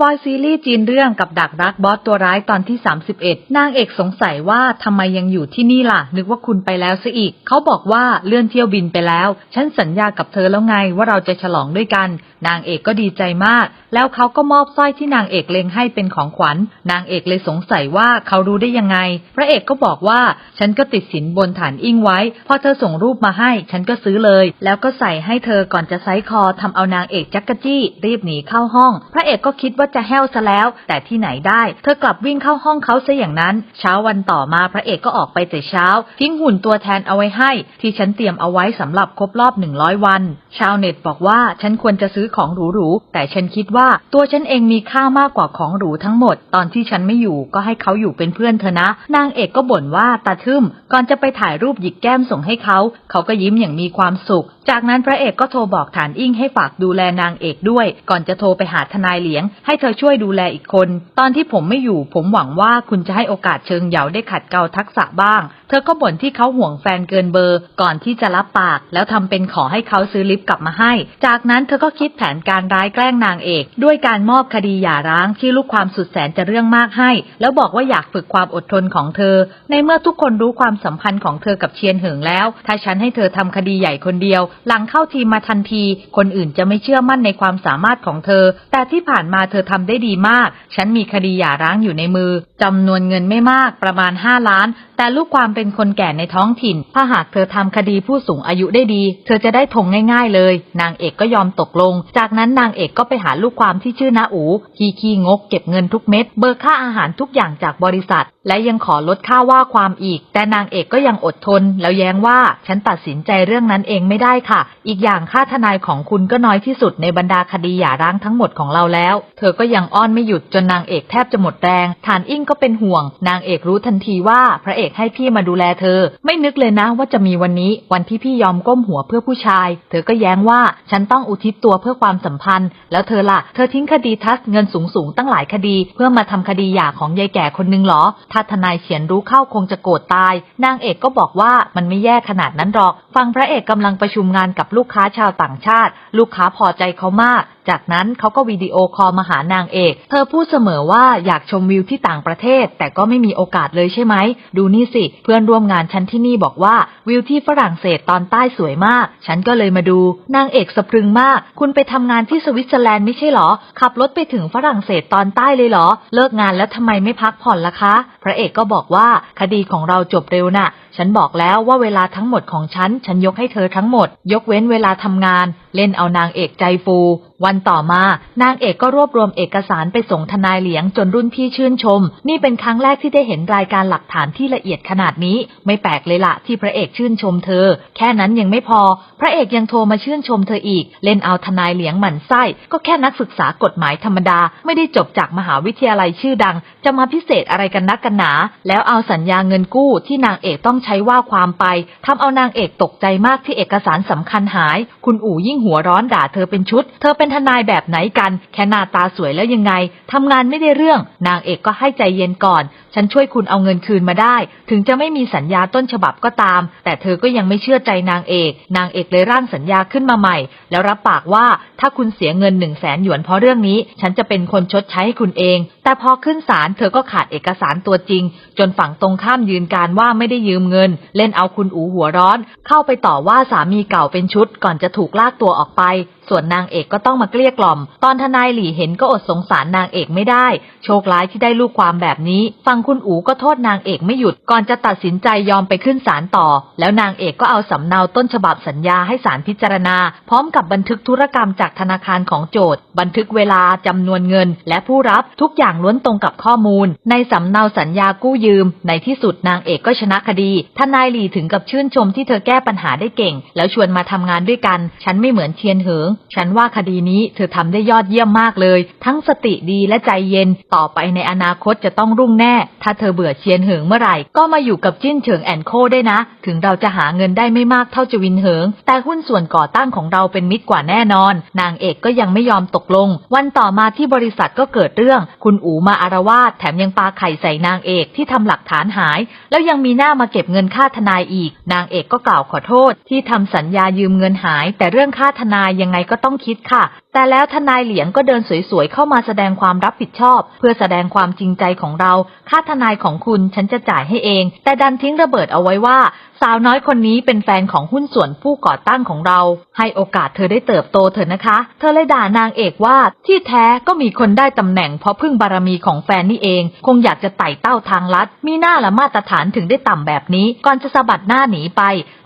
ปอยซีรีส์จีนเรื่องกับดักรักบอสตัวร้ายตอนที่ 31 นางเอกสงสัยว่าทำไมยังอยู่ที่นี่ล่ะ นึกว่าคุณไปแล้วซะอีก เขาบอกว่าเลื่อนเที่ยวบินไปแล้ว ฉันสัญญากับเธอแล้วไงว่าเราจะฉลองด้วยกัน นางเอกก็ดีใจมาก แล้วเขาก็มอบสร้อยที่นางเอกเลงให้เป็นของขวัญ นางเอกเลยสงสัยว่าเขารู้ได้ยังไง พระเอกก็บอกว่าฉันก็ติดสินบนฐานอิงไว้ พอเธอส่งรูปมาให้ ฉันก็ซื้อเลย แล้วก็ใส่ให้เธอก่อนจะไซส์คอทำเอานางเอกจักกะจี้รีบหนีเข้าห้อง พระเอกก็คิดว่าจะแห้วซะแล้ว แต่ที่ไหนได้ เธอกลับวิ่งเข้าห้องเขาซะอย่างนั้น เช้าวันต่อมาพระเอกก็ออกไปแต่เช้า ทิ้งหุ่นตัวแทนเอาไว้ให้ ที่ฉันเตรียมเอาไว้สำหรับครบรอบหนึ่งร้อยวัน ชาวเน็ตบอกว่าฉันควรจะซื้อของหรูๆ แต่ฉันคิดว่าตัวฉันเองมีค่ามากกว่าของหรูทั้งหมด ตอนที่ฉันไม่อยู่ก็ให้เขาอยู่เป็นเพื่อนเธอนะ นางเอกก็บ่นว่าตาทึมก่อนจะไปถ่ายรูปหยิกแก้มส่งให้เขา เขาก็ยิ้มอย่างมีความสุข จากนั้นพระเอกก็โทรบอกฐานอิ่งให้ฝากดูแลนางเอกด้วย ก่อนจะโทรไปหาทนายเหลียง ให้เธอช่วยดูแลอีกคน ตอนที่ผมไม่อยู่ ผมหวังว่าคุณจะให้โอกาสเชิงเหยาได้ขัดเกลาทักษะบ้าง เธอก็บ่นที่เขาห่วงแฟนเกินเบอร์ ก่อนที่จะรับปาก แล้วทำเป็นขอให้เขาซื้อลิฟต์กลับมาให้ จากนั้นเธอก็คิดแผนการร้ายแกล้งนางเอก ด้วยการมอบคดีหย่าร้างที่ลูกความสุดแสนจะเรื่องมากให้ แล้วบอกว่าอยากฝึกความอดทนของเธอ ในเมื่อทุกคนรู้ความสัมพันธ์ของเธอกับเชียนเหิงแล้ว ถ้าฉันให้เธอทำคดีใหญ่คนเดียว หลังเข้าทีมมาทันที คนอื่นจะไม่เชื่อมั่นในความสามารถของเธอ แต่ที่ผ่านมาเธอทำได้ดีมาก ฉันมีคดีหย่าร้างอยู่ในมือจำนวนเงินไม่มากประมาณ 5 ล้าน แต่ลูกความเป็นคนแก่ในท้องถิ่น ถ้าหากเธอทำคดีผู้สูงอายุได้ดี เธอจะได้ทงง่าย ๆ เลย นางเอกก็ยอมตกลง จากนั้นนางเอกก็ไปหาลูกความที่ชื่อนาอูขี้ขี้งกเก็บเงินทุกเม็ด เบิกค่าอาหารทุกอย่างจากบริษัทและยังขอลดค่าว่าความอีก แต่นางเอกก็ยังอดทน แล้วแย้งว่าฉันตัดสินใจเรื่องนั้นเองไม่ได้ค่ะ อีกอย่างค่าทนายของคุณก็น้อยที่สุดในบรรดาคดีหย่าร้างทั้งหมดของเราแล้ว เธอก็ยังอ้อนไม่หยุดจนนางเอกแทบจะหมดแรง ฐานอิ่งก็เป็นห่วง นางเอกรู้ทันทีว่าพระเอกให้พี่มาดูแลเธอ ไม่นึกเลยนะว่าจะมีวันนี้ วันที่พี่ยอมก้มหัวเพื่อผู้ชาย เธอก็แย้งว่าฉันต้องอุทิศตัวเพื่อความสัมพันธ์ แล้วเธอล่ะ เธอทิ้งคดีทัสเงินสูงสูงตั้งหลายคดี เพื่อมาทำคดีหย่าของยายแก่คนนึงหรอถ้าทนายเขียนรู้เข้าคงจะโกรธตาย นางเอกก็บอกว่ามันไม่แย่ขนาดนั้นหรอก ฟังพระเอกกำลังประชุมงานกับลูกค้าชาวต่างชาติ ลูกค้าพอใจเขามากจากนั้นเขาก็วิดีโอคอลมาหานางเอก เธอพูดเสมอว่าอยากชมวิวที่ต่างประเทศ แต่ก็ไม่มีโอกาสเลยใช่ไหม ดูนี่สิ เพื่อนร่วมงานฉันที่นี่บอกว่าวิวที่ฝรั่งเศสตอนใต้สวยมาก ฉันก็เลยมาดู นางเอกสะพรึงมาก คุณไปทำงานที่สวิตเซอร์แลนด์ไม่ใช่เหรอ ขับรถไปถึงฝรั่งเศสตอนใต้เลยเหรอ เลิกงานแล้วทำไมไม่พักผ่อนล่ะคะ พระเอกก็บอกว่าคดีของเราจบเร็วน่ะฉันบอกแล้วว่าเวลาทั้งหมดของฉัน ฉันยกให้เธอทั้งหมด ยกเว้นเวลาทำงาน เล่นเอานางเอกใจฟู วันต่อมา นางเอกก็รวบรวมเอกสารไปส่งทนายเหลียงจนรุ่นพี่ชื่นชม นี่เป็นครั้งแรกที่ได้เห็นรายการหลักฐานที่ละเอียดขนาดนี้ ไม่แปลกเลยละที่พระเอกชื่นชมเธอ แค่นั้นยังไม่พอ พระเอกยังโทรมาชื่นชมเธออีก เล่นเอาทนายเหลียงหมั่นไส้ ก็แค่นักศึกษากฎหมายธรรมดา ไม่ได้จบจากมหาวิทยาลัยชื่อดัง จะมาพิเศษอะไรกันนักกันหนา แล้วเอาสัญญาเงินกู้ที่นางเอกต้องใช้ว่าความไปทำเอานางเอกตกใจมากที่เอกสารสำคัญหาย คุณอู่ยิ่งหัวร้อนด่าเธอเป็นชุด เธอเป็นทนายแบบไหนกัน แค่หน้าตาสวยแล้วยังไงทำงานไม่ได้เรื่อง นางเอกก็ให้ใจเย็นก่อนฉันช่วยคุณเอาเงินคืนมาได้ ถึงจะไม่มีสัญญาต้นฉบับก็ตาม แต่เธอก็ยังไม่เชื่อใจนางเอก นางเอกเลยร่างสัญญาขึ้นมาใหม่ แล้วรับปากว่าถ้าคุณเสียเงินหนึ่งแสนหยวนเพราะเรื่องนี้ ฉันจะเป็นคนชดใช้ให้คุณเอง แต่พอขึ้นศาลเธอก็ขาดเอกสารตัวจริง จนฝั่งตรงข้ามยืนการว่าไม่ได้ยืมเงิน เล่นเอาคุณอูหัวร้อน เข้าไปต่อว่าสามีเก่าเป็นชุด ก่อนจะถูกลากตัวออกไป ส่วนนางเอกก็ต้องมาเกลี้ยกล่อม ตอนทนายหลี่เห็นก็อดสงสารนางเอกไม่ได้ โชคร้ายที่ได้ลูกความแบบนี้ ฟังคุณอูก็โทษนางเอกไม่หยุดก่อนจะตัดสินใจยอมไปขึ้นศาลต่อ แล้วนางเอกก็เอาสำเนาต้นฉบับสัญญาให้ศาลพิจารณา พร้อมกับบันทึกธุรกรรมจากธนาคารของโจทย์บันทึกเวลาจำนวนเงิน และผู้รับทุกอย่างล้วนตรงกับข้อมูล ในสำเนาสัญญากู้ยืม ในที่สุดนางเอกก็ชนะคดีทนายหลี่ถึงกับชื่นชมที่เธอแก้ปัญหาได้เก่ง แล้วชวนมาทำงานด้วยกัน ฉันไม่เหมือนเทียนเหิง ฉันว่าคดีนี้เธอทำได้ยอดเยี่ยมมากเลย ทั้งสติดีและใจเย็นต่อไปในอนาคตจะต้องรุ่งแน่ถ้าเธอเบื่อเชียนเหิงเมื่อไหร่ ก็มาอยู่กับจิ้นเฉิงแอนโคได้นะ ถึงเราจะหาเงินได้ไม่มากเท่าจวินเหิง แต่หุ้นส่วนก่อตั้งของเราเป็นมิตรกว่าแน่นอน นางเอกก็ยังไม่ยอมตกลง วันต่อมาที่บริษัทก็เกิดเรื่อง คุณอูมาอารวาสแถมยังปาไข่ใส่นางเอกที่ทำหลักฐานหาย แล้วยังมีหน้ามาเก็บเงินค่าทนายอีก นางเอกก็กล่าวขอโทษ ที่ทำสัญญายืมเงินหาย แต่เรื่องค่าทนายยังไงก็ต้องคิดค่ะ แต่แล้วทนายเหลียงก็เดินสวยๆเข้ามาแสดงความรับผิดชอบ เพื่อแสดงความจริงใจของเรา ค่าทนายของคุณฉันจะจ่ายให้เอง แต่ดันทิ้งระเบิดเอาไว้ว่า สาวน้อยคนนี้เป็นแฟนของหุ้นส่วนผู้ก่อตั้งของเรา ให้โอกาสเธอได้เติบโตเถอะนะคะ เธอเลยด่านางเอกว่าที่แท้ก็มีคนได้ตำแหน่งเพราะพึ่งบารมีของแฟนนี่เอง คงอยากจะไต่เต้าทางลัด มีหน้าละมาตรฐานถึงได้ต่ำแบบนี้ ก่อนจะสะบัดหน้าหนีไป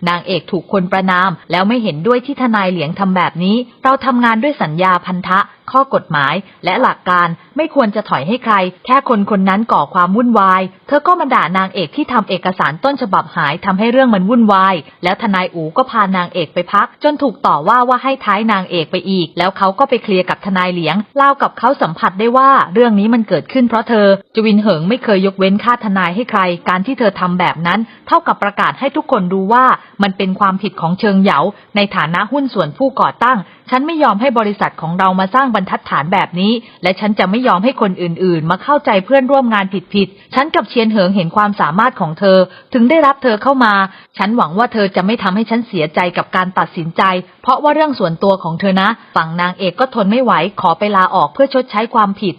นางเอกถูกคนประนาม แล้วไม่เห็นด้วยที่ทนายเหลียงทำแบบนี้ เราทำงานด้วยสัญญาพันธะข้อกฎหมายและหลักการไม่ควรจะถอยให้ใคร แค่คนคนนั้นก่อความวุ่นวาย เธอก็มาด่านางเอกที่ทำเอกสารต้นฉบับหายทำให้เรื่องมันวุ่นวาย แล้วทนายอูก็พานางเอกไปพัก จนถูกต่อว่าว่าให้ท้ายนางเอกไปอีก แล้วเขาก็ไปเคลียร์กับทนายเหลียงเล่ากับเขาสัมผัสได้ว่า เรื่องนี้มันเกิดขึ้นเพราะเธอ จวินเหิงไม่เคยยกเว้นค่าทนายให้ใคร การที่เธอทำแบบนั้น เท่ากับประกาศให้ทุกคนรู้ว่ามันเป็นความผิดของเชิงเหยาในฐานะหุ้นส่วนผู้ก่อตั้ง ฉันไม่ยอมให้บริษัทของเรามาสร้างบรรทัดฐานแบบนี้ และฉันจะไม่ยอมให้คนอื่นๆ มาเข้าใจเพื่อนร่วมงานผิดๆ ฉันกับเชียนเหิงเห็นความสามารถของเธอ ถึงได้รับเธอเข้ามา ฉันหวังว่าเธอจะไม่ทำให้ฉันเสียใจกับการตัดสินใจ เพราะว่าเรื่องส่วนตัวของเธอนะ ฝั่งนางเอกก็ทนไม่ไหวขอไปลาออกเพื่อชดใช้ความผิด